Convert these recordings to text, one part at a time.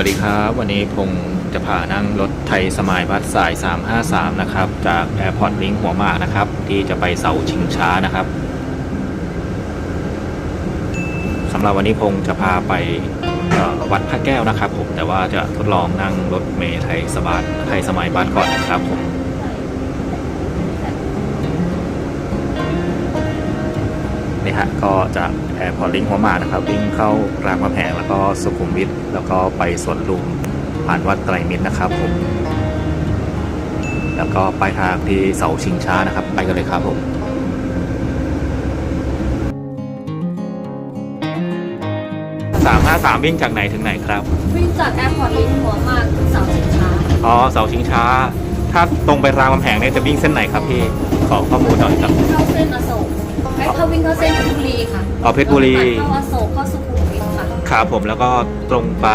วัสดีครับ วันนี้พงจะพานั่งรถไทยสมายพัสสาย 353 นะครับ จาก Airport Link หัวหมากนะครับ ที่จะไปเสาชิงช้านะครับสำหรับวันนี้พงจะพาไปวัดพระแก้วนะครับผมแต่ว่าจะทดลองนั่งรถเมล์ไทยสบายไทยสมัยบัสก่อนนะครับผม นี่ฮะก็จากแอร์พอร์ตลิงหัวหมากนะครับ วิ่งเข้ารามคำแหงแล้วก็สุขุมวิทแล้วก็ไปสวนลุมผ่านวัดไตรมิตรนะครับผมแล้วก็ปลายทางที่เสาชิงช้านะครับ ไปกันเลยครับผมสามห้าสามวิ่งจากไหนถึงไหนครับ วิ่งจากแอร์พอร์ตลิงหัวมากถึงเสาสินค้าอ๋อเสาชิงช้า ถ้าตรงไปรามคำแหงเนี่ยจะวิ่งเส้นไหนครับพี่ขอข้อมูลหน่อยครับเข้าเส้นอโศกไอ้เข้า วิ่งเข้าเส้นเพชรบุรีค่ะอ๋อเพชรบุรี แล้วก็ตัดเข้าอโศกเข้าสุขุมวิทค่ะครับผมแล้วก็ตรงไป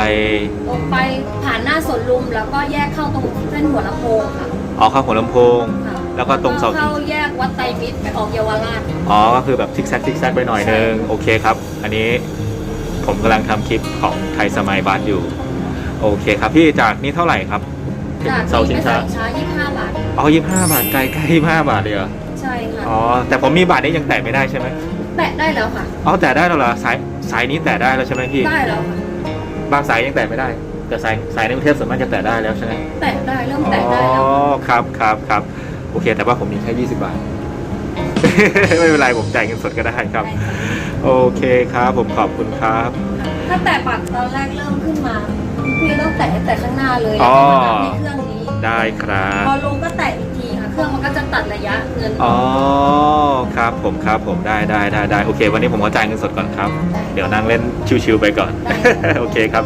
ตรงไปผ่านหน้าสวนลุม แล้วก็แยกเข้าตรงเส้นหัวลำโพงค่ะอ๋อเข้าหัวลำโพง ค่ะแล้วก็ตรงเสา เข้าแยกวัดไตรมิตรไปออกเยาวราช อ๋อ ก็คือแบบซิกแซกซิกแซกไปหน่อยนึง โอเคครับ อันนี้ผมกำลังทำคลิปของไทยสมัยบัสอยู่ โอเคครับ พี่จากนี่เท่าไหร่ครับถึงจากเสาชินี้งไปช้าเสาชิงช้า25 บาท อ๋อยี่ห้าบาทไกลใกล้ยี่ห้าบาทเลยเหรอ ใช่ค่ะอ๋อแต่ผมมีบาทนี้ยังแตะไม่ได้ใช่ไหมแตะได้แล้วค่ะอ๋อแตะได้แล้วเหรอสายสายนี้แตะได้แล้วใช่ไหมพี่ได้แล้วค่ะบางสายยังแตะไม่ได้ แต่สายสายในกรุงเทพส่วนมากจะแตะได้แล้วใช่ไหมแตะได้เริ่มอ๋อแตะได้แล้วครับครับครับโอเค แต่ว่าผมมีแค่20 บาท ไม่เป็นไรผมจ่ายเงินสดก็ได้ครับโอเคครับ ผมขอบคุณครับ ถ้าแตะบัตรตอนแรกเริ่มขึ้นมาพี่ต้องแตะแต่ข้างหน้าเลยอ๋แล้วอก็มานับในเครื่องนี้ ได้ครับ พอลง ยะเงินอ๋อครับผมครับผมได้ได้ได้ได้โอเค วันนี้ผมขอจ่ายเงินสดก่อนครับ เดี๋ยวนั่งเล่นชิวๆไปก่อนได้โอเคครับ